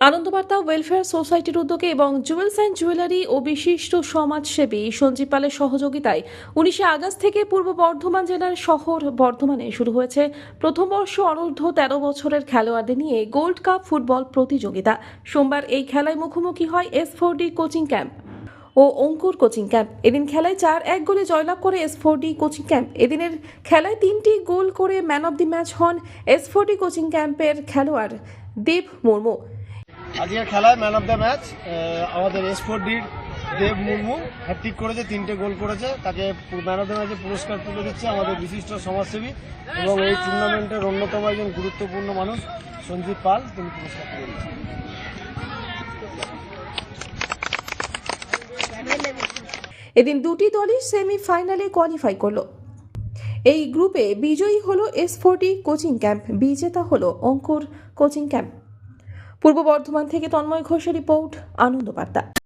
Anandabarta welfare সোসাইটির উদ্যোগে এবং জুয়েলস অ্যান্ড জুয়েলারি ও বিশিষ্ট সমাজসেবী সঞ্জীব পালের সহযোগিতায় উনিশে আগস্ট থেকে পূর্ব বর্ধমান জেলার শহর বর্ধমানে শুরু হয়েছে প্রথম বর্ষ অনূর্ধ্ব তেরো বছরের খেলোয়াড়দের নিয়ে গোল্ড কাপ ফুটবল প্রতিযোগিতা। সোমবার এই খেলায় মুখোমুখি হয় S four D coaching camp ও অঙ্কুর কোচিং ক্যাম্প। এদিন খেলায় চার এক গোলে জয়লাভ করে এস ডি কোচিং ক্যাম্প। এদিনের খেলায় তিনটি গোল করে ম্যান অব দি ম্যাচ হন এস ডি কোচিং ক্যাম্পের খেলোয়াড় দেব মুর্মু। আজকের খেলায় ম্যান অফ দ্য ম্যাচ আমাদের এসফোর ডির দেব মুর্মু হ্যাট্রিক করেছে, তিনটে গোল করেছে। তাকে ম্যান অফ দ্য ম্যাচে পুরস্কার তুলে দিচ্ছে আমাদের বিশিষ্ট সমাজসেবী এবং এই টুর্নামেন্টের অন্যতম একজন গুরুত্বপূর্ণ মানুষ, সঞ্জীব পাল, তিনি পুরস্কার তুলে দিচ্ছেন এদিন দুটি দলই সেমি সেমিফাইনালে কোয়ালিফাই করল। এই গ্রুপে বিজয়ী হলো এস ফোরটি কোচিং ক্যাম্প বিজেতা হলো অঙ্কুর কোচিং ক্যাম্প পূর্ব বর্ধমান থেকে তন্ময় ঘোষের রিপোর্ট আনন্দবার্তা